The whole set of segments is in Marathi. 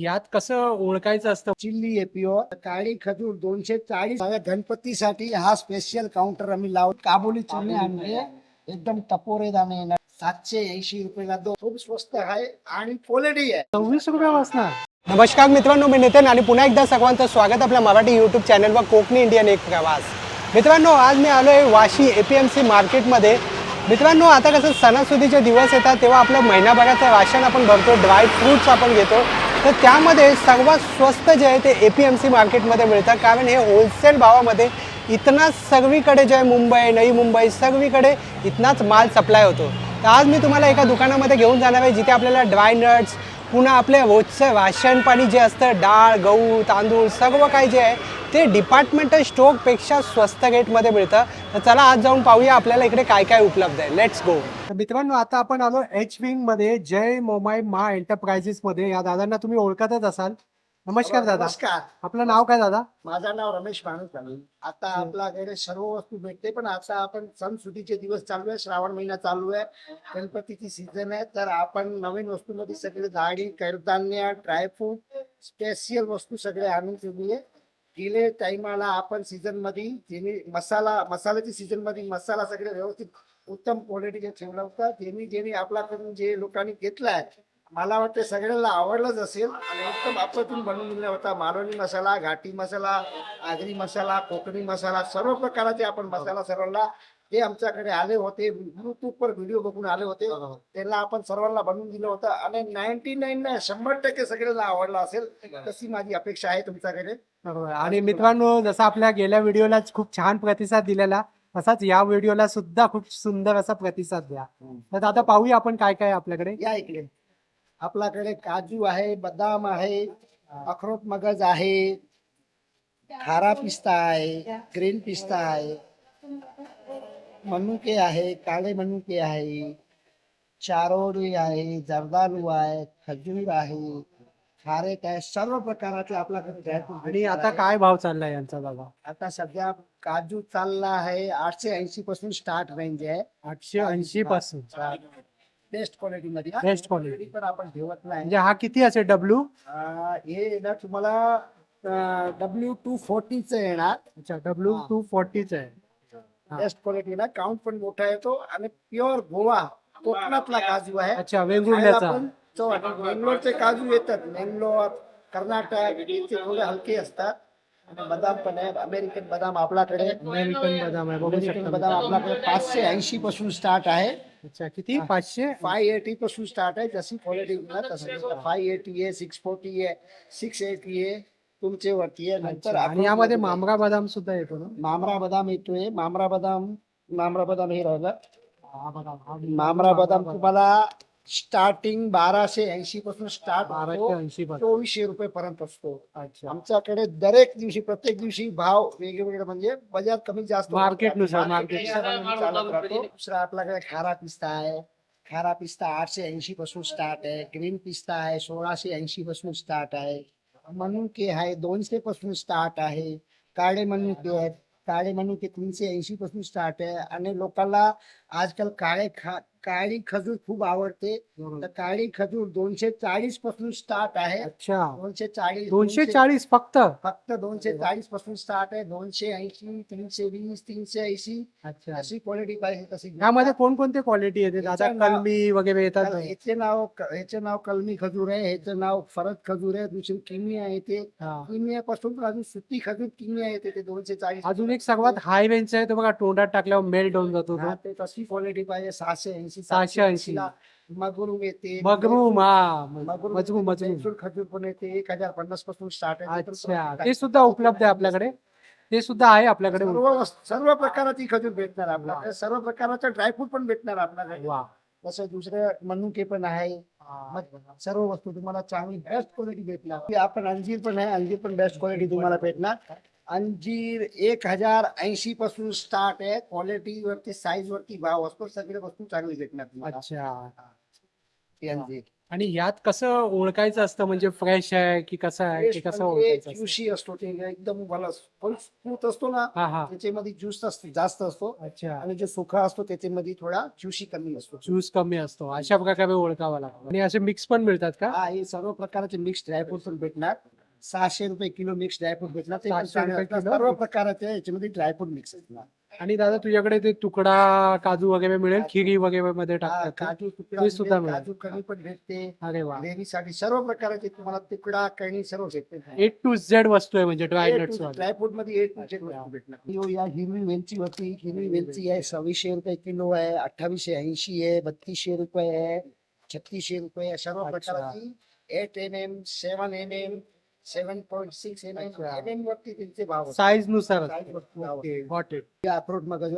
यात कसं ओळखायचं असतं? चिल्ली एपीओ काळी खजूर दोनशे चाळीस. गणपतीसाठी हा स्पेशल काउंटर आम्ही लावत काबुली चिल्ली आणले. एकदम टपोरे दाणे येणार. सातशे ऐंशी रुपयाला दोन. खूप स्वस्त आहे आणि क्वालिटी आहे. सव्वीस रुपये वाचणार. नमस्कार मित्रांनो मी नितीन आणि पुन्हा एकदा सर्वांचं स्वागत आपल्या मराठी यूट्यूब चॅनलवर कोकणी इंडियन एक प्रवास. मित्रांनो आज मी आलो आहे Vashi A P M C मार्केटमध्ये मित्रांनो आता कसं सणासुदीचे दिवस येतात तेव्हा आपलं महिनाभराचं राशन आपण भरतो ड्राय फ्रूट्स आपण घेतो. तर त्यामध्ये सर्वात स्वस्त जे आहे ते ए पी एम सी मार्केटमध्ये मिळतं. कारण हे होलसेल भावामध्ये इतनाच सगळीकडे जे आहे मुंबई नवी मुंबई सगळीकडे इथनाच माल सप्लाय होतो. तर आज मी तुम्हाला एका दुकानामध्ये घेऊन जाणार आहे जिथे आपल्याला ड्राय नट्स पुन्हा आपल्या रोजचं राशन पाणी जे असतं डाळ गहू तांदूळ सर्व काही जे आहे ते डिपार्टमेंटल स्टोकपेक्षा स्वस्त रेटमध्ये मिळतं. तर चला आज जाऊन पाहूया आपल्याला इकडे काय काय उपलब्ध आहे. लेट्स गो तर मित्रांनो आता आपण आलो एच विंगमध्ये जय मोबाईल मा एंटरप्राइजेस मध्ये. या दादांना तुम्ही ओळखतच असाल. नमस्कार दादा. नमस्कार. आपलं नाव काय दादा? माझं नाव रमेश माणूस आता आपल्याकडे सर्व वस्तू भेटते पण आता आपण सणसुदीचे दिवस चालू आहे श्रावण महिना चालू आहे गणपतीची सीझन आहे. तर आपण नवीन वस्तूमध्ये सगळे डाळी कडधान्य ड्रायफ्रूट स्पेशल वस्तू सगळे आणून ठेवली आहे गेले टाइमाला आपण सीझनमध्ये ज्यांनी मसाला मसाल्याच्या सीझनमध्ये मसाला सगळे व्यवस्थित उत्तम क्वालिटीचे ठेवला होता. ज्यांनी ज्यांनी आपल्याकडून जे लोकांनी घेतलाय मला वाटतं सगळ्यांना आवडलंच असेल. आणि एकदम अप्रतिम बनवून दिला होता. मालवणी मसाला घाटी मसाला आगरी मसाला कोकणी मसाला सर्व प्रकाराचे आपण मसाला सर्वांना जे आमच्याकडे आले होते युट्यूब वर व्हिडिओ बघून आले होते त्यांना आपण सर्वांना बनवून दिलं होतं. आणि नाईन्टी नाईन शंभर टक्के सगळ्यांना आवडला असेल तशी माझी अपेक्षा आहे तुमच्याकडे. आणि मित्रांनो जसं आपल्या गेल्या व्हिडिओला खूप छान प्रतिसाद दिलेला तसाच या व्हिडिओला सुद्धा खूप सुंदर असा प्रतिसाद द्या. तर आता पाहूया आपण काय काय आपल्याकडे. या इकडे. आपल्याकडे काजू आहे बदाम आहे अक्रोट मगज आहे खारा पिस्ता आहे ग्रीन पिस्ता आहे मनुके आहे काळे मनुके आहे चारोळी आहे जर्दालू आहे खजूर आहे खारेक आहे सर्व प्रकाराचे आपल्याकडे आणि आता काय भाव चाललाय यांचा दादा? आता सध्या काजू चालला आहे आठशे ऐंशी पासून स्टार्ट रेंज आहे. आठशे ऐंशी पासून. बेस्ट क्वालिटी मध्ये. Best quality. Quality पण आपण ठेवत नाही. म्हणजे हा किती असेल डब्ल्यू अं, हे ना तुम्हाला डब्ल्यू टू फोर्टीच येणार. अच्छा डब्ल्यू टू फोर्टीच आहे. हा. बेस्ट क्वालिटी ना. काउंट पण मोठा येतो आणि प्युअर गोवा कोकणातला काजू आहे. अच्छा खायला वेंगुर्ल्याचा पण चव वाटते. बेंगलोरचे काजू येतात. बेंगलोर कर्नाटक थोडे हलके असतात. आणि बदाम पण आहे अमेरिकन बदाम आपल्याकडे. अमेरिकन बदाम आहे. बघू अमेरिकन शकता बदाम मित्रांनो. आपल्याकडे पाचशे ऐंशी पासून स्टार्ट आहे. अच्छा किती? पाचशे? फाय एटी पासून स्टार्ट आहे. जशी क्वालिटी तसं फाय एटी आहे सिक्स फोर्टी आहे सिक्स एटी आहे तुमचे वरती आहे. नंतर अच्छा. आणि यामध्ये. मामरा बदाम सुद्धा येतो ना? मामरा बदाम येतोय. मामरा बदाम मामरा बदाम हे राहिलं. मामरा बदाम तुम्हाला स्टार्टिंग बाराशे ऐंशी पासून स्टार्ट ऐंशी पासून. चोवीसशे रुपये पर्यंत असतो. अच्छा. आमच्याकडे दरेक दिवशी प्रत्येक दिवशी भाव वेगवेगळे म्हणजे बाजार कमी जास्त मार्केट. दुसरा आपल्याकडे खारा पिस्ता आहे. खारा पिस्ता आठशे ऐंशी पासून स्टार्ट आहे. ग्रीन पिस्ता आहे सोळाशे ऐंशी पासून स्टार्ट आहे. मनुके आहे दोनशे पासून स्टार्ट आहे. काळे मनुके आहेत. काळे मनुके तीनशे ऐंशी पासून स्टार्ट आहे. आणि लोकांना आजकाल काळे खा काळी खजूर खूप आवडते. तर काळी खजूर दोनशे चाळीसपासून स्टार्ट आहे. अच्छा. दोनशे चाळीस दोनशे चाळीस फक्त? फक्त दोनशे चाळीसपासून स्टार्ट आहे. दोनशे ऐंशी तीनशे वीस तीनशे ऐंशी. अच्छा. अशी क्वालिटी पाहिजे तशी. यामध्ये कोणकोणते क्वालिटी येते? दादा याचं कलमी वगैरे येतात? ह्याचे नाव ह्याचे नाव कलमी खजूर आहे. ह्याचं नाव फरद खजूर आहे. दुसरी किमिया येते. किमियापासून अजून सुती खजूर किमिया येते ते दोनशे चाळीस. अजून एक सर्वात हाय रेंजचा आहे. तो बघा तोंडात टाकल्यावर मेल्ट होऊन जातो तो. तशी क्वालिटी पाहिजे सहाशे ऐंशी सहाशे ऐंशी. मगरूम येते मगरूम हा मगरूम मजरूम खजूर पण येते एक हजार पन्नासपासून स्टार्ट अच्छा ते सुद्धा उपलब्ध आहे आपल्याकडे? ते सुद्धा आहे आपल्याकडे? सर्व सर्व प्रकाराची खजूर भेटणार आपल्याकडे सर्व प्रकारचा ड्रायफ्रूट पण भेटणार आपल्याकडे. वा. तसं दुसरे मनुके पण आहे. सर्व वस्तू तुम्हाला चांगली बेस्ट क्वालिटी भेटणार. आपण अंजीर पण आहे अंजीर पण बेस्ट क्वालिटी तुम्हाला भेटणार. अंजीर एक हजार ऐंशी पासून स्टार्ट आहे. क्वालिटी वरती साईज वरती भाव असतो. सगळे वस्तू चांगली भेटणार तुम्हाला. अच्छा. अंजीर. आणि यात कसं ओळखायचं असतं? म्हणजे फ्रेश आहे की कसं आहे? की कसं म्हणजे ओळखायचं असतं? ज्युशी असतो. ते एकदम मला पण स्मूथ असतो ना हा हा. त्याच्यामध्ये ज्यूस असतो जास्त असतो. अच्छा. आणि जो सुका असतो त्याच्यामध्ये थोडा ज्युशी कमी असतो. ज्यूस कमी असतो. अशा प्रकारे ओळखावा लागतो. आणि असे मिक्स पण मिळतात का? हा हे सर्व प्रकारचे मिक्स ड्रायफ्रूट पण भेटणार. सहाशे रुपये किलो मिक्स ड्रायफ्रूट भेटणार ते पण 600 रुपये चांगलं किलो? असणार. सर्व प्रकारचे याच्यामध्ये ड्रायफ्रूट मिक्स असणार आणि दादा तुझ्याकडे ते तुकडा काजू वगैरे मिळेल खिरी वगैरे मध्ये हा, टाकतात? काजू तुकडा ते सुद्धा मिळेल, मिळेल. काजू कणी पण भेटते अरे वा साठी सर्व प्रकारचे तुम्हाला तुकडा कणी सर्व भेटते ए टू झेड वस्तू आहे म्हणजे ड्राय नट्स ड्रायफ्रूटमध्ये एक वस्तू भेटणार यो, या हिरवी वेलची होती हिरवी वेलची आहे सव्वीसशे रुपये किलो आहे अठ्ठावीसशे ऐंशी आहे बत्तीसशे रुपये आहे छत्तीसशे रुपये आहे. सर्व अच्छा. प्रकारची eight M M seven M M seven point six M M अच्छा. एम एम वरती त्यांचे भाव असतात. साईजनुसार Size वरती भाव. हे अक्रोट मगज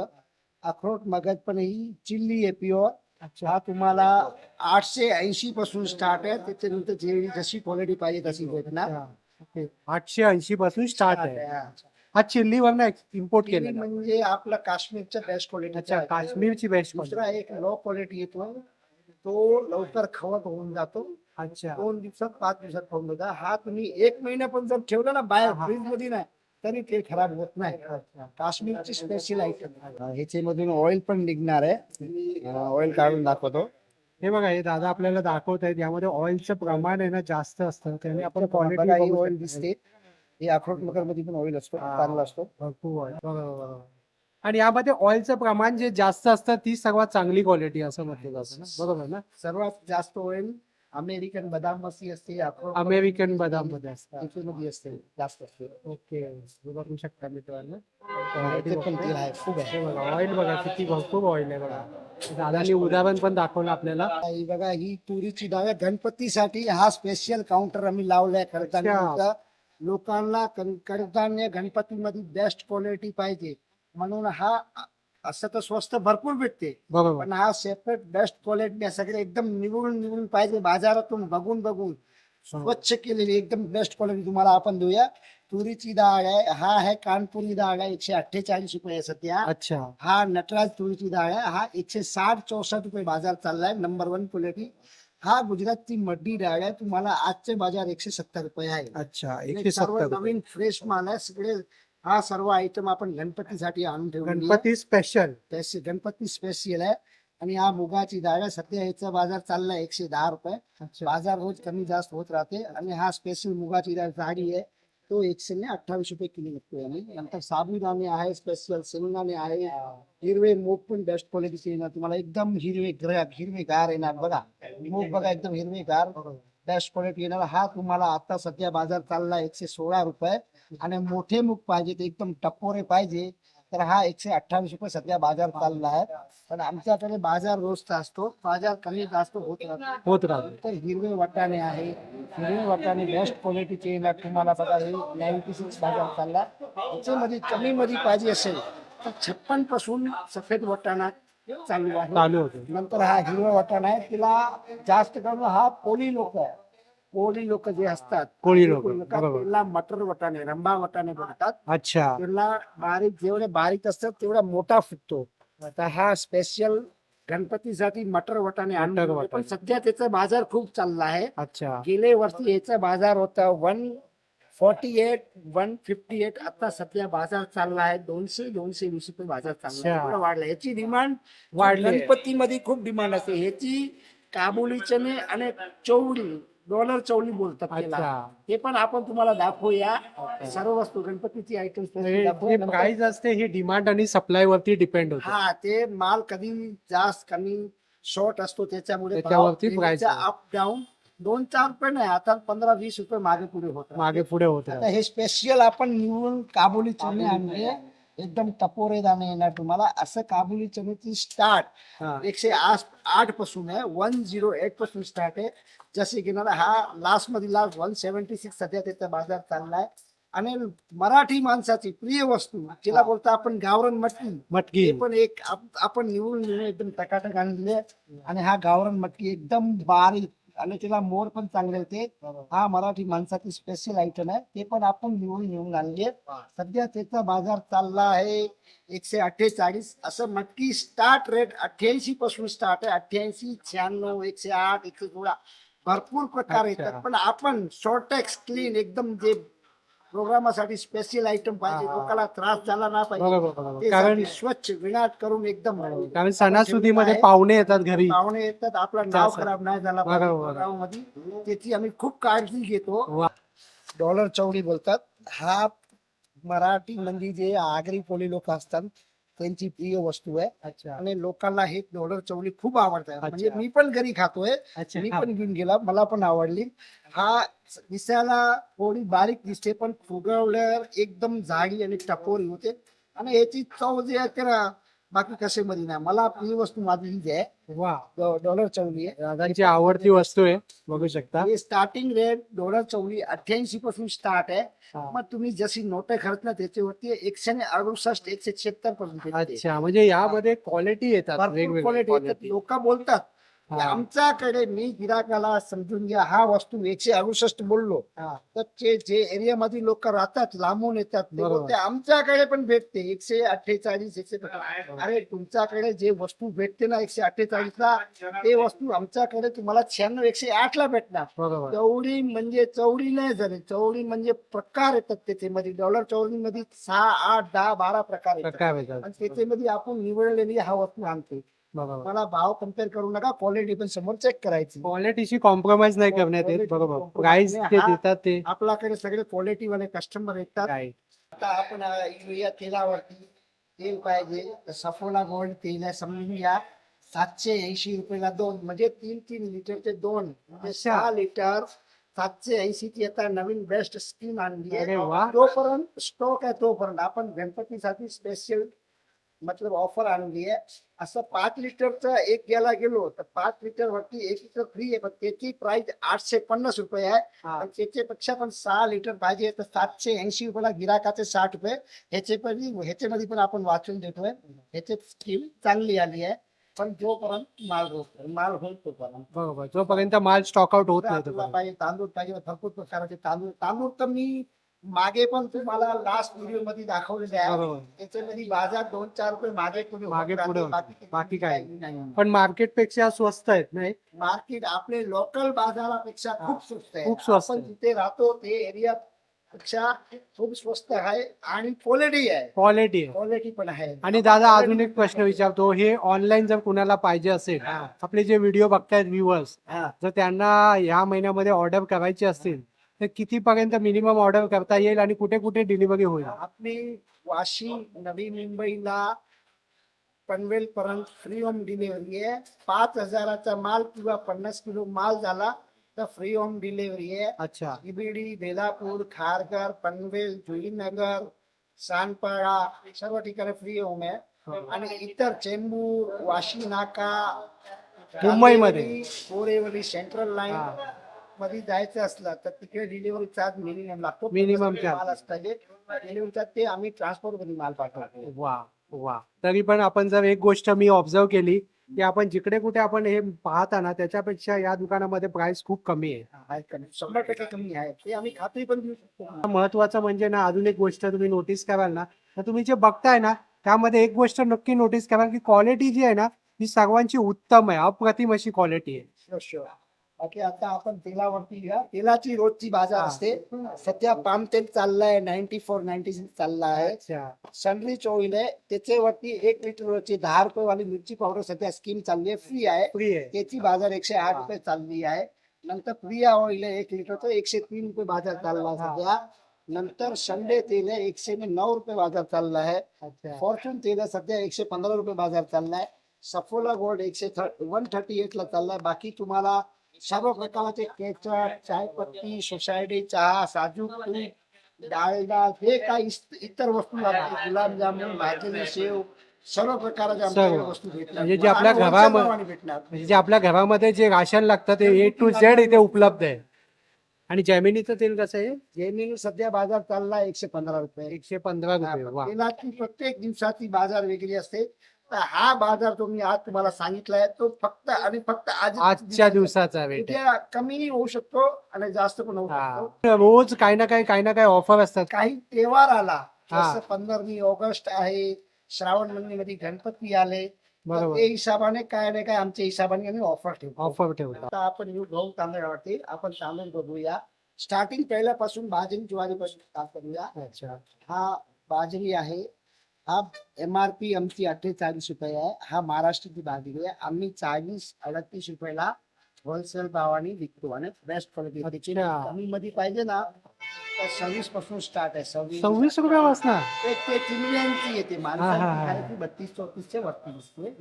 अक्रोट मगज पण ही चिल्ली आहे प्युअर अच्छा. हा तुम्हाला आठशे ऐंशी पासून स्टार्ट आहे. त्याच्यानंतर जे जशी क्वालिटी पाहिजे तशी भेटणार. आठशे ऐंशी पासून स्टार्ट आहे. हा. हा चिल्ली वरनं इम्पोर्ट केलेला. म्हणजे आपला काश्मीरच्या बेस्ट क्वालिटी अच्छा काश्मीरची बेस्ट दुसरा एक लो क्वालिटी येतो. तो लवकर खवट होऊन जातो. अच्छा. दोन दिवसात पाच दिवसात खाऊन जाता हा तुम्ही एक महिना पण जर ठेवला ना बाहेर. फ्रीजमध्ये नाही तरी ते खराब होत नाही. काश्मीरची स्पेशल आयटम ह्याच्यामधून ऑइल पण निघणार आहे. ऑइल काढून दाखवतो. हे बघा हे दादा आपल्याला दाखवत आहेत यामध्ये ऑइलचं प्रमाण आहे ना जास्त असतं. त्याने आपण बघा, ही क्वालिटी ऑइल दिसते. हे अक्रोट मकरमध्ये पण ऑइल असतो. चांगला असतो. भरपूर. बघा, बघा, बघा. आणि यामध्ये ऑइलचं प्रमाण जे जास्त असतं ती सर्वात चांगली क्वालिटी असं म्हटलं जातं ना. बरोबर ना? सर्वात जास्त ऑइल अमेरिकन बदाम मसी असते अमेरिकन बदाममध्ये असतं. जास्त असते. ओके. बघू शकता मित्रांनो. खूप आहे. हे बघा ऑइल बघा किती भरपूर ऑइल आहे बघा. दादानी उदाहरण पण दाखवलं आपल्याला. ही बघा ही तुरीची डाळ आहे. गणपतीसाठी हा स्पेशल काउंटर आम्ही लावलाय अच्छा. कडधान्य लोकांना कडधान्य गणपतीमध्ये बेस्ट क्वालिटी पाहिजे. म्हणून हा असं तर स्वस्त भरपूर भेटते. बरोबर. पण हा सेपरेट बेस्ट क्वालिटी सगळे एकदम निवडून निवडून पाहिजे. बाजारातून बघून बघून स्वच्छ केलेली एकदम बेस्ट क्वालिटी तुम्हाला आपण देऊया. तुरीची डाळ आहे. हा आहे कानपुरी डाळ आहे. एकशे अठ्ठेचाळीस रुपये आहे सध्या. अच्छा. हा नटराज तुळची डाळ आहे. हा एकशे साठ चौसष्ट रुपये बाजार चाललाय नंबर वन क्वालिटी हा गुजरातची मड्डी डाळ आहे. तुम्हाला आजचे बाजार एकशे सत्तर रुपये आहे. अच्छा आणि एकशे सर्व सत्तर नवीन फ्रेश माल आहे. सगळे हा सर्व आयटम आपण गणपतीसाठी आणून ठेवले गणपती स्पेशल गणपती स्पेशल आहे. आणि हा मुगाची डाळ आहे. सध्या याचा बाजार चाललाय एकशे दहा रुपये. बाजार रोज कमी जास्त होत राहते. आणि हा स्पेशल मुगाची डाळ जाडी आहे. तो एकशे ने अठ्ठावीस रुपये किलो विकतोय आम्ही. नंतर साबुदाणे आहे स्पेशल शेंगदाणे आहे. हिरवे मूग पण बेस्ट क्वालिटीचे येणार. तुम्हाला एकदम हिरवे ग्र हिरवे गार येणार बघा. मूग बघा एकदम हिरवे गार बेस्ट क्वालिटी येणार. हा तुम्हाला आता सध्या बाजार चालला एकशे सोळा रुपये. आणि मोठे मूग पाहिजे ते एकदम टपोरे पाहिजे तर हा एकशे अठ्ठावीस रुपये सध्या बाजार चालला आहे. पण आमच्याकडे बाजार रोजचा असतो बाजार कमी जास्त होत राहतो. होत राहतो. तर हिरवे वाटाणे आहे. हिरवे वाटाणे बेस्ट क्वालिटीचे तुम्हाला बघा हे नाईन्टी सिक्स बाजार चालला याच्यामध्ये कमी मध्ये पाहिजे असेल तर छप्पनपासून सफेद वाटाणा चालू आहे. नंतर हा हिरवा वाटाणा आहे. तिला जास्त करून हा कोळी लोक आहे. कोळी लोक जे असतात कोळी लोकं, बरोबर. त्याला मटर वाटाणे रंबा वाटाणे बोलतात अच्छा त्याला बारीक जेवढे बारीक असतात तेवढा मोठा फुटतो आता हा स्पेशल गणपतीसाठी मटर वाटाणे आणून मटर ठेवले. पण वाटाणे. सध्या त्याचा बाजार खूप चालला आहे अच्छा गेले वर्षी याचा बाजार होता one forty eight one fifty eight आता सध्या बाजार चालला आहे दोनशे दोनशे वीस रुपये बाजार चालला आहे. अच्छा. एवढा वाढला याची डिमांड वाढली आहे. गणपतीमध्ये खूप डिमांड असते ह्याची काबुली चणे आणि चवळी डॉलर चवळी बोलतात त्याला. अच्छा. हे पण आपण तुम्हाला दाखवूया. सर्व वस्तू गणपतीची आयटम प्राइस असते ही डिमांड आणि सप्लाय वरती डिपेंड होते. हा ते माल कधी जास्त कमी शॉर्ट असतो त्याच्यामुळे त्याच्यावरती price आहे. अप डाऊन दोन चार रुपये नाही आता पंधरा वीस रुपये मागे पुढे होत मागे पुढे होत आता हे स्पेशल आपण निवडून काबुली चणे आणले. एकदम टपोरे दाणे येणार तुम्हाला. असं काबुली चण्याची स्टार्ट एकशे आठ आठपासून आहे. वन झिरो एटपासून स्टार्ट आहे. जसे की ना हा लास्टमध्ये लास्ट वन सेव्हन्टी सिक्स सध्या त्याचा बाजार चाललाय. आणि मराठी माणसाची प्रिय वस्तू जिला बोलतो आपण गावरण मटकी. मटकी. पण एक आप- आपण निवडून निवडून एकदम टकाटक आणले आणि हा गावरण मटकी एकदम बारीक आणि त्याला मोर पण चांगले होते. हा मराठी माणसाची स्पेशल आयटम आहे. ते पण आपण निवडून निवडून आणले सध्या त्याचा बाजार चालला आहे एकशे अठ्ठेचाळीस. असं मटकी स्टार्ट रेट अठ्ठ्याऐंशी पासून स्टार्ट आहे. अठ्ठ्याऐंशी शहाण्णव एकशे आठ एकशे सोळा. भरपूर प्रकार. येतात. पण आपण शॉर्टेक्स क्लीन एकदम जे प्रोग्रामासाठी स्पेशल आयटम पाहिजे. हा. लोकांना त्रास झाला ना पाहिजे. बरोबर बरोबर ते कारण स्वच्छ विनाट करून एकदम कारण सणासुदीमध्ये. पाहुणे येतात घरी. पाहुणे येतात आपलं नाव त्यासाठी. खराब नाही झाला पाहिजे बरोबर. प्रोग्राममध्ये त्याची आम्ही खूप काळजी घेतो. वा. डॉलर चौडी बोलतात. हा मराठी म्हणजे जे आगरी कोळी लोक असतात त्यांची प्रिय वस्तू आहे. अच्छा. आणि लोकांना हे डॉलर चवळी खूप आवडतात. म्हणजे. मी पण घरी खातोय. अच्छा. मी पण घेऊन गेला. मला पण आवडली. हा दिसायला थोडी बारीक दिसते पण फुगवल्यावर एकदम जाडी आणि टपोरी होते. आणि याची चव जी आहे ते ना बाकी कशामध्ये नाही. मला ही वस्तू माझी हीच आहे वा डॉ- डॉलर चवली आहे. दादांची आवडती वस्तू आहे. बघू शकता. हे स्टार्टिंग रेट डॉलर चवली अठ्ठ्याऐंशी पासून स्टार्ट आहे. हा. मग तुम्ही जशी नोटे खर्चला त्याच्यावरती एकशे आणि अडुसष्ट एकशे छत्तर पर्यंत अच्छा म्हणजे यामध्ये क्वालिटी येतात भरपूर वेगवेगळ्या क्वालिटी येतात. quality. लोक बोलतात की. आमच्याकडे मी गिराकाला समजून घ्या हा वस्तू एकशे अडुसष्ट बोललो. तर ते जे एरिया मध्ये लोक राहतात लांबून येतात ते आमच्याकडे पण भेटते एकशे अठ्ठेचाळीस एकशे अरे तुमच्याकडे जे वस्तू भेटते ना एकशे अठ्ठेचाळीस ला ते वस्तू आमच्याकडे तुम्हाला शहाण्णव एकशे आठ ला भेटणार चवडी म्हणजे चवडी नाही झाली. चवडी म्हणजे प्रकार येतात त्याच्यामध्ये. डॉलर चवडी मध्ये सहा आठ दहा बारा प्रकार येतात. त्याच्यामध्ये आपण निवडलेली हा वस्तू आणते. मला भाव कंपेअर करू नका क्वालिटी पण समोर चेक करायची. क्वालिटीशी कॉम्प्रोमाइज नाही करण्यात येत बरोबर. प्राइस. ते देतात ते. आपल्याकडे सगळे क्वालिटी वाले कस्टमर येतात. आता आपण युरिया तेलावरती तेल पाहिजे सफोला गोल्ड तेल आहे समजून घ्या. सातशे ऐंशी रुपयाला दोन म्हणजे तीन तीन लिटरचे दोन म्हणजे. सहा लिटर सातशे ऐंशी ची आता नवीन बेस्ट स्कीम आणली आहे. वा. जोपर्यंत स्टॉक आहे तोपर्यंत. आपण गणपतीसाठी स्पेशल मतलब ऑफर आणली आहे असं पाच लिटरचा एक घ्यायला गेलो तर पाच लिटर वरती एक लिटर फ्री आहे. पण त्याची प्राइस आठशे पन्नास रुपये आहे. पण त्याच्यापेक्षा पण सहा लिटर पाहिजे तर सातशे ऐंशी रुपयाला गिराकाचे साठ रुपये. ह्याचे पण ह्याच्यामध्ये पण आपण वाचून देतोय. ह्याची स्कीम चांगली आली आहे. पण जोपर्यंत माल होत माल तोपर्यंत. बरोबर. जोपर्यंत माल स्टॉक आउट होत नाही. पाहिजे तांदूळ पाहिजे भरपूर प्रकारचे तांदूळ. तांदूळ तर मी मागे पण तुम्हाला लास्ट व्हिडिओमध्ये दाखवलेले आहे. बरोबर. त्याच्यामध्ये बाजार दोन चार रुपये मागे होत मागे. पुढे होते. बाकी काय नाही. पण मार्केटपेक्षा स्वस्त आहेत नाही? मार्केट आपले लोकल बाजारापेक्षा खूप स्वस्त आहे. खूप स्वस्त आपण आहे. जिथे राहतो ते एरिया पेक्षा खूप स्वस्त आहे आणि क्वालिटी आहे. क्वालिटी आहे. क्वालिटी पण आहे. आणि दादा अजून एक प्रश्न विचारतो. हे ऑनलाईन जर कुणाला पाहिजे असेल हा. आपले जे व्हिडिओ बघतायत व्ह्युअर्स हा. जर त्यांना या महिन्यामध्ये ऑर्डर करायची असतील तर किती पर्यंत मिनिमम ऑर्डर करता येईल आणि कुठे कुठे डिलिव्हरी होईल? आपली वाशी नवी मुंबईला पनवेल पर्यंत फ्री होम डिलिव्हरी आहे. पाच हजाराचा माल किंवा पन्नास किलो माल झाला तर फ्री होम डिलिव्हरी आहे. अच्छा. इबिडी बेलापूर खारघर पनवेल जुईनगर सानपाडा सर्व ठिकाणी फ्री होम आहे. आणि इतर चेंबूर वाशी नाका मुंबईमध्ये. कांदिवली, बोरेवली सेंट्रल लाईन हा. मध्ये जायचं असलं तर तिकडे डिलिव्हरी चार्ज मिनिमम लागतो. Minimum सगळे charge. माल असतात डिलिव्हरी चार्ज ते आम्ही ट्रान्सपोर्टमध्ये माल पाठवतो. वा वा. तरी पण आपण जर एक गोष्ट मी ऑब्झर्व केली की आपण जिकडे कुठे आपण हे पाहता ना त्याच्यापेक्षा या दुकानामध्ये प्राइस खूप कमी आहे. आहे कमी. शंभर टक्के कमी आहे. ते आम्ही खात्री पण देऊ शकतो. महत्वाचं म्हणजे ना अजून एक गोष्ट तुम्ही नोटीस कराल ना तर तुम्ही जे बघताय ना त्यामध्ये एक गोष्ट नक्की नोटीस कराल की क्वालिटी जी आहे ना ही सर्वांची उत्तम आहे अप्रतिम अशी क्वालिटी आहे. बाकी आता आपण तेलावरती घ्या. तेलाची रोजची बाज़ार. असते. सध्या पाम तेल चाललाय नाईन्टी फोर नाईन्टी सिक्स चालला आहे. अच्छा. सनरिच ऑइल आहे. त्याच्यावरती एक लिटरची दहा रुपये वाली मिरची पावडर सध्या स्कीम चालली आहे. फ्री आहे. त्याची बाज़ार एकशे आठ रुपये चालली आहे. नंतर प्रिया ऑइल आहे एक लिटरचं एकशे तीन रुपये बाज़ार चालला. सध्या. नंतर संडे तेल आहे. एकशे नऊ रुपये बाज़ार चालला आहे. अच्छा. फॉर्च्यून तेल आहे. सध्या एकशे पंधरा रुपये बाज़ार चाललाय सफोला गोल्ड एकशे वन थर्टी एट ला चाललाय बाकी तुम्हाला सर्व प्रकारचे केचप चायपत्ती सोसायटी चहा साजूक तूप जे काही इस- इतर वस्तू लागतात गुलाबजामुन भाजलेली शेव सर्व प्रकारच्या आमच्याकडे. वस्तू म्हणजे जे आपल्या आणि घरामध्ये- भेटणार. म्हणजे जे आपल्या घरामध्ये जे राशन लागतं ते ए टू झेड इथे उपलब्ध आहे. आणि जॅमिनीचं तेल कसं आहे? जेमिनी सध्या बाजार चाललाय एकशे पंधरा रुपये. एकशे पंधरा रुपये. वा. तेलाची प्रत्येक दिवसाची बाजार वेगळी असते. हा बाजार जो मी आज तुम्हाला सांगितलाय तो फक्त आणि फक्त आज आजच्या दिवसाचा आहे. उद्या कमी होऊ शकतो आणि जास्त पण होऊ शकतो. हा. रोज काही ना काही काही ना काही ऑफर असतात. काही तेव्हार आला हा. जसं पंधरमी ऑगस्ट आहे श्रावण महिन्यामध्ये गणपती आले बरोबर. ते हिशोबाने काय नाही काय आमच्या हिशोबाने आम्ही ऑफर ठेवतो. ऑफर ठेवता. आता आपण येऊ गहू तांदळावरती आपण तांदूळ बघूया. स्टार्टिंग पहिल्यापासून बाजरी ज्वारीपासून स्टार्ट करूया. अच्छा. हा बाजरी आहे. हा एम आर पी आमची अठ्ठेचाळीस रुपये आहे. हा महाराष्ट्राची बाजरी आहे. आम्ही चाळीस अडतीस रुपयाला होलसेल भावाने विकतो आणि बेस्ट क्वालिटी. कमी मध्ये पाहिजे ना तर सव्वीसपासून स्टार्ट आहे. सव्वीस सव्वीस रुपयापासून? ते येते. माणसाची बत्तीस चौतीसचे वरती दिसते.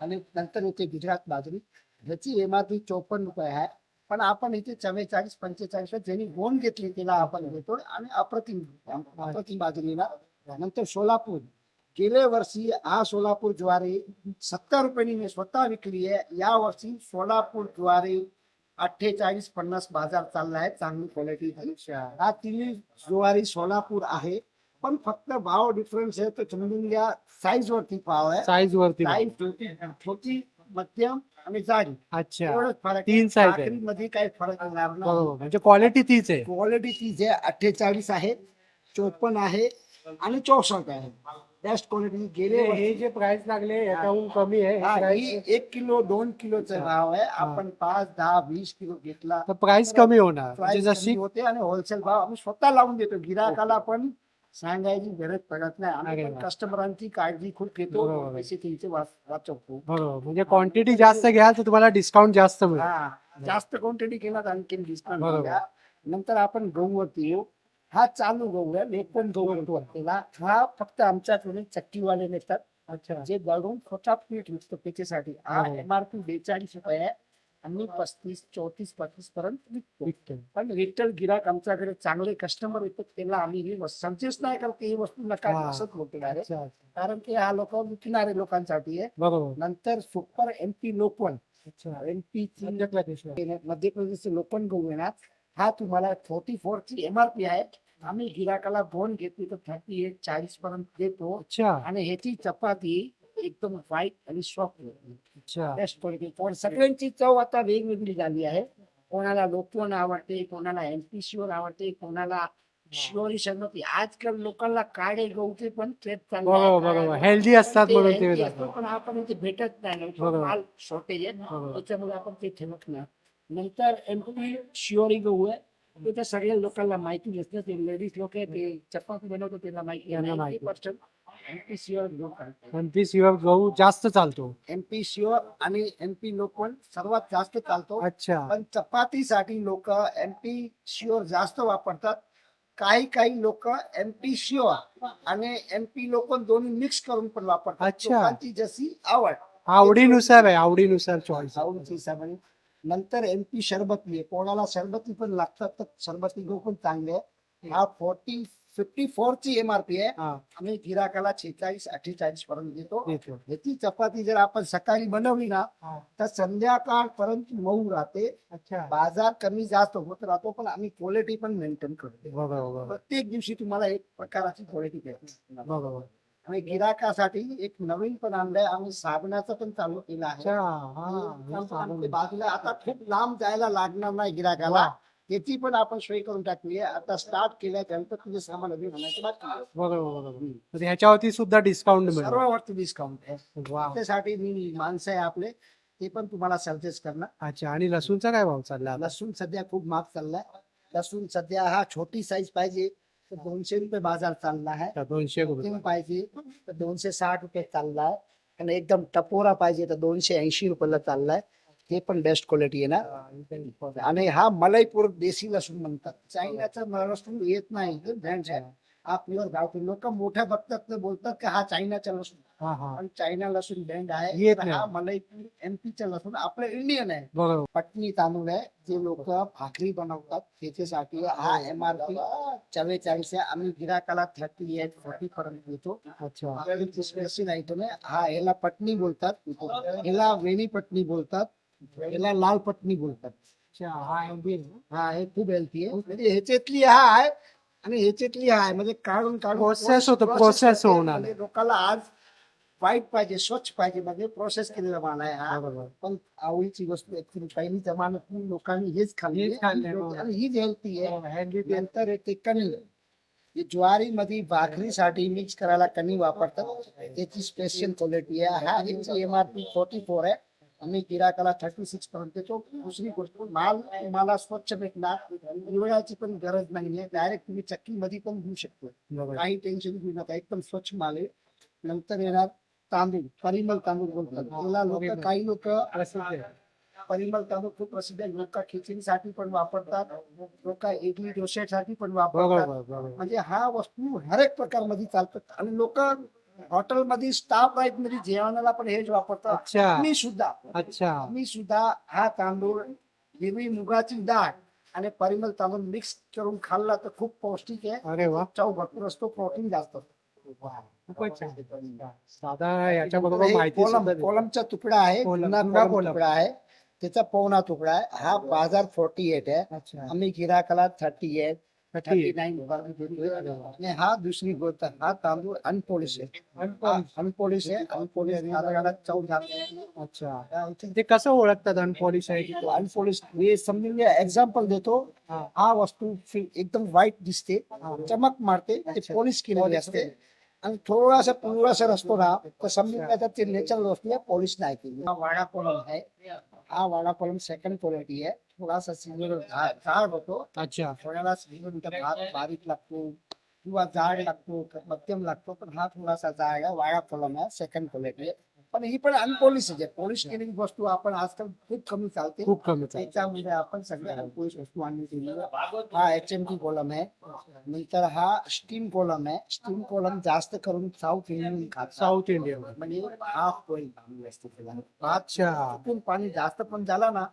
आणि नंतर येते गुजरात बाजरी. ह्याची एम आर पी चोपन्न रुपये आहे. पण आपण इथे चव्वेचाळीस पंचेचाळीस ज्यांनी गोंड घेतली तिला आपण घेतो आणि अप्रतिम अप्रतिम बाजरीला नंतर सोलापूर. गेल्या वर्षी हा सोलापूर ज्वारी सत्तर रुपयांनी मी स्वतः विकली आहे. या वर्षी सोलापूर ज्वारी अठ्ठेचाळीस पन्नास बाजार चालला आहे. चांगली क्वालिटी हा तिन्ही ज्वारी सोलापूर आहे. पण फक्त भाव डिफरन्स आहे तर समजून घ्या. साईज वरती भाव आहे. साईज वरती साईज छोटी मध्यम आणि जाडी. अच्छा. एवढंच फरक तीन आहे. मध्ये काही फरक येणार नाही म्हणजे क्वालिटी तीच आहे. क्वालिटी ती जे अठ्ठेचाळीस आहे. चोपन्न आहे. आणि चौसष्ट आहे. बेस्ट क्वालिटी गेले हे जे प्राइस लागले याच्याहून कमी आहे. हा, एक किलो दोन किलोचा भाव आहे. आपण पाच दहा वीस किलो घेतला. तर प्राइस कमी होणार. म्हणजे जशी होते आणि होलसेल भाव आम्ही स्वतः लावून देतो. गिराकाला पण सांगायची गरज पडत नाही. आम्ही. कस्टमरांची काळजी खूप घेतो. पैसे त्यांचे वाच- वाचवतो. बरोबर. म्हणजे क्वांटिटी जास्त घ्याल तर तुम्हाला डिस्काउंट जास्त मिळेल. जास्त क्वांटिटी केला तर आणखीन डिस्काउंट. नंतर आपण गहू वरती येऊ. हा चालू गहू आहे. लेपन गहू म्हणतो त्याला हा फक्त आमच्याकडे चक्कीवाले नेतात. अच्छा. जे दळून स्वतः पीठ विकतो त्याच्यासाठी. हा बरोबर. एमआरपी बेचाळीस रुपये आहे. आम्ही पस्तीस चौतीस पस्तीस पर्यंत विकतो. विकतो. पण रिटेल गिराक आमच्याकडे चांगले कस्टमर येतात. त्याला आम्ही ही सजेस्ट नाही करत ही वस्तू नका हा. असंच बोलतो direct. अच्छा कारण की हा लोक विकणारे लोकांसाठी आहे. बरोबर. नंतर सुपर एमपी लोकवन अच्छा. एमपी मध्य प्रदेश मध्य प्रदेशचे लोकन गहू येणार हा तुम्हाला फोर्टी फोर ची एमआरपी आहे. आम्ही गिराकाला बोन घेतली तर थर्टी एट चाळीस पर्यंत देतो. अच्छा. आणि ह्याची चपाती एकदम व्हाईट आणि सॉफ्ट बेस्ट पण सगळ्यांची चव आता वेगवेगळी झाली आहे. कोणाला लोकवन आवडते कोणाला एमपी शिवर आवडते कोणाला शिवरी शरबती आजकाल लोकांना काळे गहूचे पण बरोबर हेल्दी असतात म्हणून ते जातात. पण आपण इथे भेटत नाही. माल शॉर्टेज आहे. त्याच्यामुळे आपण ते ठेवत नाही. नंतर एमपी शिवरी गहू आहे. ते तर सगळ्या लोकांना माहिती नसतं ते लेडीज लोक आहे ते चपाती बनवतो त्यांना माहिती त्यांना माहिती. पर्सेंट एमपी गहू एमपी शिवर गहू जास्त चालतो एमपी शिवर आणि एमपी लोकवन सर्वात जास्त चालतो अच्छा पण चपातीसाठी लोक एमपी शिवर जास्त वापरतात काही काही लोक एमपी शिवर आणि एमपी लोक दोन्ही मिक्स करून पण वापरतात अच्छा. लोकांची जशी आवड आवडीनुसार आहे आवडीनुसार चॉईस आवडीच्या हिशोबाने नंतर एमपी शरबती आहे कोणाला शरबती पण लागतात तर शरबती गहू पण चांगले हा फोर्टी फिफ्टी फोर ची एमआरपी आहे. आम्ही गिराकाला छेचाळीस अठ्ठेचाळीस पर्यंत देतो. ह्याची चपाती जर आपण सकाळी बनवली ना. तर संध्याकाळपर्यंत मऊ राहते. अच्छा. बाजार कमी जास्त होत राहतो पण आम्ही क्वालिटी पण मेंटेन करतो. प्रत्येक दिवशी तुम्हाला एक प्रकाराची क्वालिटी बरोबर. आणि गिराकासाठी एक नवीन पण आणलंय. आम्ही साबणाचं पण चालू केलं आहे. आमच्या. बाजूला आता खूप लांब जायला लागणार नाही गिराकाला. त्याची पण आपण सोय करून टाकली आहे. आता स्टार्ट केल्या त्यानंतर तुझे सामान आहे. बरोबर ह्याच्यावरती सुद्धा डिस्काउंट मिळेल. सर्वांवरती डिस्काउंट आहे. त्यासाठी मी माणसं आहे आपले. ते पण तुम्हाला सजेस्ट करणार. अच्छा आणि लसूणचा काय भाव चालला लसूण सध्या खूप महाग चाललाय. लसूण सध्या हा छोटी साईज पाहिजे. तर दोनशे रुपये बाजार चालला आहे. दोनशे रुपये पाहिजे तर दोनशे साठ रुपये चाललाय आणि एकदम टपोरा पाहिजे तर दोनशे ऐंशी रुपयाला चाललाय ते पण बेस्ट क्वालिटी आहे ना. आणि हा मलईपूर देशी लसूण म्हणतात. चायनाचा लसूण येत नाही. ब्रँड आहे हा. प्युअर गावठी लोक मोठ्या बघतात बोलतात की हा चायनाचा लसूण. हा हा. पण चायना लसूण ब्रँड आहे. येत तर नाही. हा एमपीचा लसूण आपलं इंडियन आहे. बरोबर. पटनी तांदूळ आहे. जे लोक भाकरी बनवतात त्याच्यासाठी हा एम आर पी चव्वेचाळीस आहे आम्ही गिराकाला थर्टी एट फोर्टी पर्यंत देतो. अच्छा. आहे. हा याला पटनी बोलतात. याला वेणी पटनी बोलतात. याला लाल पटनी बोलतात. अच्छा हा. हा हे खूप हेल्थी आहे. म्हणजे ह्याच्यातली हा आहे आणि ह्याच्यातली हा आहे. म्हणजे काढून काढून Process होतं, process. होणार. म्हणजे लोकांना आज वाईट पाहिजे स्वच्छ पाहिजे म्हणजे प्रोसेस केलेला माल आहे हा. बरोबर. पण आवडीची वस्तू ऍक्च्युली पहिली जमान्यात लोकांनी हेच खाल्ली हो. आणि हीच हेल्थी आहे. हँडी नंतर येते कणील. हे ज्वारीमध्ये भाकरीसाठी मिक्स करायला कमी वापरतात. त्याची स्पेशल क्वालिटी आहे. हा याची M R P forty four आहे. आम्ही गिराकाला थर्टी सिक्स पर्यंत देतो. दुसरी गोष्ट माल तुम्हाला स्वच्छ भेटणार. निवडायची पण गरज नाहीये. डायरेक्ट तुम्ही चक्कीमध्ये पण घेऊ शकतो. काही टेन्शन घेऊ नका. एकदम स्वच्छ माल आहे. नंतर येणार तांदूळ परिमल तांदूळ बोलतात. त्याला लोक परिमल. काही लोक. परिमल तांदूळ खूप प्रसिद्ध आहे. लोक खिचडीसाठी पण वापरतात. लोक इडली डोश्यासाठी पण वापरतात. म्हणजे हा वस्तू हर एक प्रकारमध्ये चालतात. आणि लोक हॉटेलमध्ये स्टाफ राईटमध्ये जेवणाला पण हेच वापरतात. मी सुद्धा अच्छा. मी सुद्धा हा तांदूळ हिरवी मुगाची डाळ आणि परिमल तांदूळ मिक्स करून खाल्ला तर खूप पौष्टिक आहे. चव भरपूर असतो. प्रोटीन जास्त. खूपच छान. दादा याच्या बरोबर माहिती कोलम दिली. कोलमचा तुकडा आहे कोलम, जुना जुना कोलम कोलम. तुकडा आहे. त्याचा पवना तुकडा आहे. हा बाज़ार फोर्टी एट आहे. अच्छा. आम्ही गिराकाला thirty eight thirty thirty nine आणि हा दुसरी गोष्ट हा तांदूळ अनपोलिश आहे. अनपोलिश आहे. अनपोलिश. अच्छा. ते कसं ओळखतात अनपॉलिश आहे? की अनपोलिश हे समजून घ्या. एक्झाम्पल देतो. हा. हा वस्तू फि- एकदम व्हाईट दिसते. चमक मारते. ते अच्छा. पॉलिश केलेली असते. आणि थोडासा पिवळासर रस्तो ना तर समजून ते नॅचरल वस्तू है पॉलिश नाही केली हा वाडा कोलम आहे हा वाडा कोलम सेकंड क्वालिटी आहे थोडासा सिल्वर झाड होतो। अच्छा। थोड्याला सिल्वर भात बारीक लागतो किंवा जाड लागतो मध्यम लागतो पण हा थोडासा जाड आहे वाडा कोलम आहे सेकंड क्वालिटी आहे पण ही पण अनपॉलिश आहे. पॉलिश केलेली वस्तू आपण आजकाल खूप कमी चालते. खूप कमी त्याच्यामध्ये आपण सगळ्या अनपोलिश वस्तू आणली केली हा एच एम टी कोलम आहे. नंतर हा स्टीम कोलम आहे. स्टीम कोलम जास्त करून साऊथ इंडियन खातात. साऊथ इंडियन म्हणजे हाफ बॉईल तांदूळ असते त्याला भात अच्छा. चुकून पाणी जास्त पण झाला ना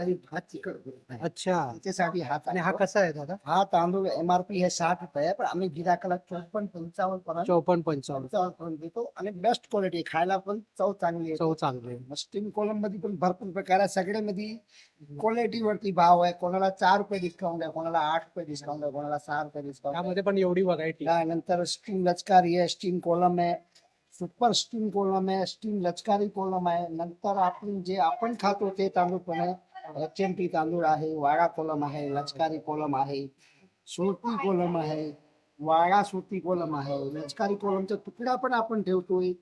तरी भात चिकट होत नाही अच्छा। त्याच्यासाठी हा आणि हा कसा आहे दादा? हा तांदूळ एम हे साठ रुपये आहे पण आम्ही गिराकाला चौपन्न पंचावन्न पर्यंत चौपन्न पंचावन्न पंचावन्न पर्यंत देतो आणि बेस्ट क्वालिटी खायला पण चव चांगली आहे चव चांगली स्टीम कोलम मध्ये पण भरपूर प्रकार आहे सगळ्यामध्ये क्वालिटी वरती भाव आहे कोणाला चार रुपये डिस्काउंट आहे कोणाला आठ रुपये डिस्काउंट आहे कोणाला सहा रुपये डिस्काउंट आहे त्यामध्ये पण एवढी व्हरायटी त्यानंतर स्टीम लचकारी आहे स्टीम कोलम आहे सुपर स्टीम कोलम आहे स्टीम लचकारी कोलम आहे नंतर आपण जे आपण खातो ते तांदूळ पण आहे. एच एम टी तांदूळ आहे वाडा कोलम आहे लचकारी कोलम आहे सुरती कोलम आहे वाडा सुरती कोलम आहे. लचकारी कोलमचा तुकडा पण आपण ठेवतोय.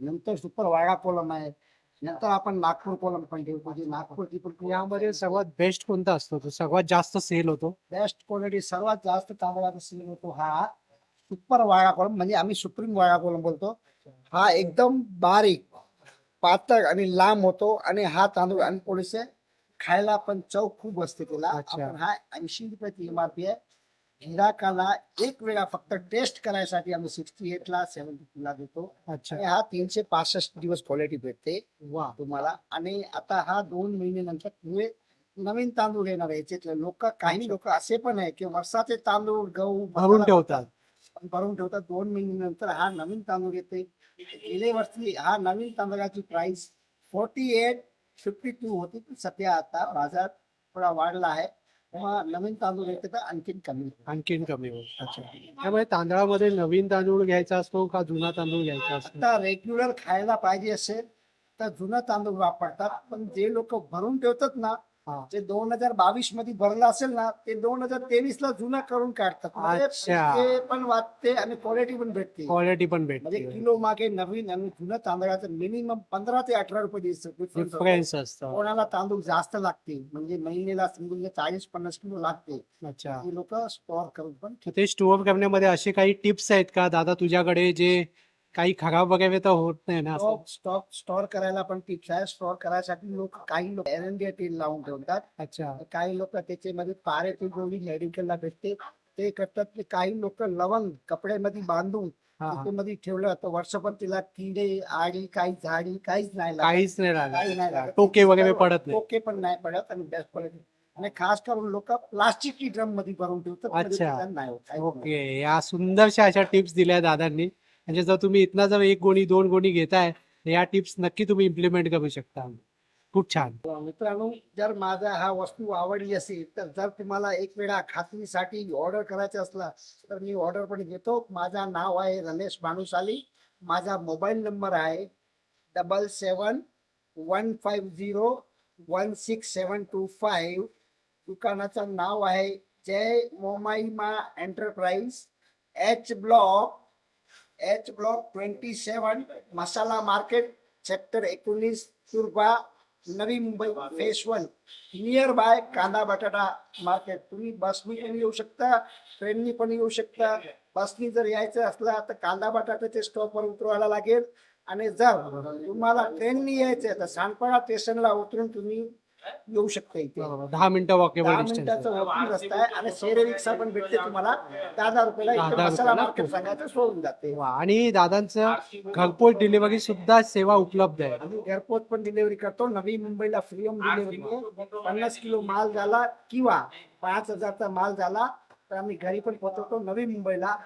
नंतर सुपर वाडा कोलम आहे. नंतर आपण नागपूर कोलम पण ठेवतो. जे नागपूरची पण यामध्ये सर्वात बेस्ट कोणता असतो तो? सर्वात जास्त सेल होतो? बेस्ट क्वालिटी सर्वात जास्त तांदळाचा सेल होतो हा सुपर वाळा कोलम. म्हणजे आम्ही सुप्रीम वाळा कोलम बोलतो. हा एकदम बारीक पातळ आणि लांब होतो. आणि हा तांदूळ अनपोलिश आहे खायला पण चव खूप असते त्याला. अच्छा. आपण हा ऐंशी रुपयाची एमआरपी आहे गिराकाला एक वेळा फक्त टेस्ट करायसाठी आम्ही सिक्स्टी एट ला सेव्हन्टी ला देतो. अच्छा. आणि हा तीनशे पासष्ट दिवस क्वालिटी भेटते वा. तुम्हाला. आणि आता हा दोन महिन्यानंतर पुढे नवीन तांदूळ येणार आहे. याच्यातले लोक काही लोक असे पण आहे की वर्षाचे तांदूळ गहू भरून ठेवतात. भरून ठेवतात. दोन महिन्यानंतर हा नवीन तांदूळ येते. गेल्या वर्षी हा नवीन तांदळाची price forty eight fifty two होती पण सध्या आता बाजार थोडा वाढला आहे. तेव्हा नवीन तांदूळ येते तर आणखीन कमी. आणखीन कमी होईल. अच्छा. त्यामुळे तांदळामध्ये नवीन तांदूळ घ्यायचा असतो का जुना तांदूळ घ्यायचा असतो? आता रेग्युलर खायला पाहिजे असेल तर जुना तांदूळ वापरतात. पण जे लोक भरून ठेवतात ना जे दोन हजार बावीसमध्ये भरलं असेल ना ते दोन हजार तेवीस ला जुना करून काढतात. म्हणजे अच्छा. पैसे पण वाचते आणि क्वालिटी पण भेटते. क्वालिटी पण म्हणजे भेटते किलो मागे नवीन आणि जुनं तांदळाचं मिनिमम पंधरा ते अठरा रुपये. डिफरन्स असतो. कोणाला तांदूळ जास्त लागते म्हणजे महिन्याला समजून घ्या चाळीस पन्नास किलो लागते. अच्छा. ती लोक स्टोअर करून पण तर ते स्टोअर करण्यामध्ये असे काही टिप्स आहेत का? दादा तुझ्याकडे जे काही खराब वगैरे तर होत नाही ना असं? स्टॉक स्टॉक स्टोअर करायला पण टिप्स आहे स्टोअर करायसाठी लोक काही लोक एरंडिया तेल लावून ठेवतात अच्छा काही लोक त्याच्यामध्ये पारेची गोळी मेडिकलला भेटते ते करतात की काही लोक लवंग कपड्यामध्ये बांधून हा हा. त्याच्यामध्ये ठेवलं तर वर्षभर तिला किडे आडी काही झाडी काहीच नाही लागत. काहीच नाही काही नाही लागत लागत. टोके वगैरे पडत नाही टोके पण नाही पडत आणि बेस्ट क्वालिटी आणि खास करून लोक प्लास्टिकची ड्रममध्ये भरून ठेवतात म्हणजे अच्छा. त्याला नाही होत, नाही. ओके या सुंदरशा अशा टिप्स दिल्या दादांनी म्हणजे जर तुम्ही इथनं जर एक गोणी दोन गोणी घेताय या टिप्स नक्की तुम्ही इम्प्लिमेंट करू शकता. खूप छान. मित्रांनो जर माझा हा वस्तू आवडली असेल तर जर तुम्हाला एक वेळा खात्रीसाठी ऑर्डर करायचं असला तर मी ऑर्डर पण घेतो. माझं नाव आहे रमेश भानुशाली माझा मोबाईल नंबर आहे double seven one five zero one six seven two five दुकानाचं नाव आहे Jai Momaima enterprise H block H block twenty seven masala market sector एकोणीस तुर्बा Navi Mumbai phase one near by Kanda Batata market तुम्ही बसनी पण येऊ शकता ट्रेननी पण येऊ शकता. बसनी जर यायचं असला तर कांदा बटाट्याच्या स्टॉपवर उतरवायला लागेल. आणि जर तुम्हाला ट्रेननी यायचं तर सांडपाडा स्टेशनला उतरून तुम्ही येऊ शकता इथे. बरोबर. दहा मिनिटं वॉकेबल दहा डिस्टन्स मिनिटाचा वॉकिंग रस्ता आहे आणि शेरे रिक्षा पण भेटते तुम्हाला. दहा हजार रुपयाला दहा इथे हजार मसाला रुपयाला मार्केट. सांगायचं सोडून जाते. वा आणि दादांचं घरपोच डिलिव्हरी सुद्धा सेवा उपलब्ध आहे. आम्ही एअरपोर्ट पण डिलिव्हरी करतो. नवी मुंबईला फ्री होम डिलिव्हरी पन्नास किलो माल झाला किंवा पाच हजारचा माल झाला तर आम्ही घरी पण पोहोचवतो नवी मुंबईला.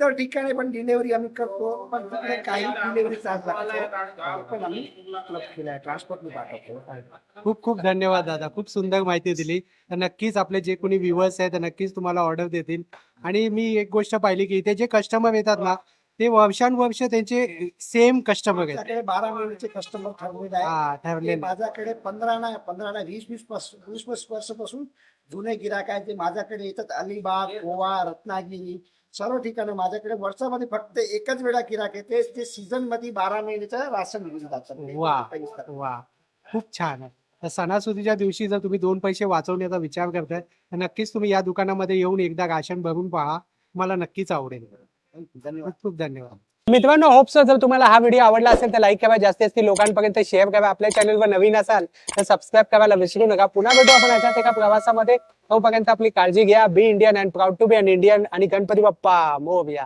तर ठिकाणी पण डिलिव्हरी आम्ही करतो पण तिकडे काही डिलिव्हरी चार्ज लागतो. ते पण आम्ही उपलब्ध केलं आहे ट्रान्सपोर्टने पाठवतो. खूप खूप धन्यवाद दादा खूप सुंदर माहिती दिली. तर नक्कीच आपले जे कोणी व्ह्युअर्स आहेत ते नक्कीच तुम्हाला ऑर्डर देतील. आणि मी एक गोष्ट पाहिली की इथे जे कस्टमर येतात ना ते वर्षानुवर्ष त्यांचे सेम कस्टमर आहेत. बारा महिन्याचे कस्टमर ठरलेले आहे ठरलेले. माझ्याकडे पंधरा ना पंधरा ना वीस वीसपासून वीस वीस वर्षापासून जुने गिराक आहेत ते माझ्याकडे येतात. अलिबाग गोवा रत्नागिरी सर्व ठिकाणी माझ्याकडे वर्षामध्ये फक्त एकच वेळा गिराक येते ते सीझनमध्ये बारा महिन्याचं राशन घेऊन वा. वा. खूप छान आहे. तर सणासुदीच्या दिवशी जर तुम्ही दोन पैसे वाचवण्याचा विचार करताय तर नक्कीच तुम्ही या दुकानामध्ये येऊन एकदा राशन भरून पहा. मला नक्कीच आवडेल. धन्यवाद. खूप खूप धन्यवाद. मित्रांनो होप जर तुम्हाला हा व्हिडिओ आवडला असेल तर लाईक करा. जास्तीत जास्त लोकांपर्यंत शेअर करा. आपल्या चॅनलवर नवीन असाल तर सबस्क्राईब करायला विसरू नका. पुन्हा भेटू आपण याच्यात एका प्रवासामध्ये. तोपर्यंत आपली काळजी घ्या. Be Indian and proud to be an Indian आणि गणपती बाप्पा मोरया.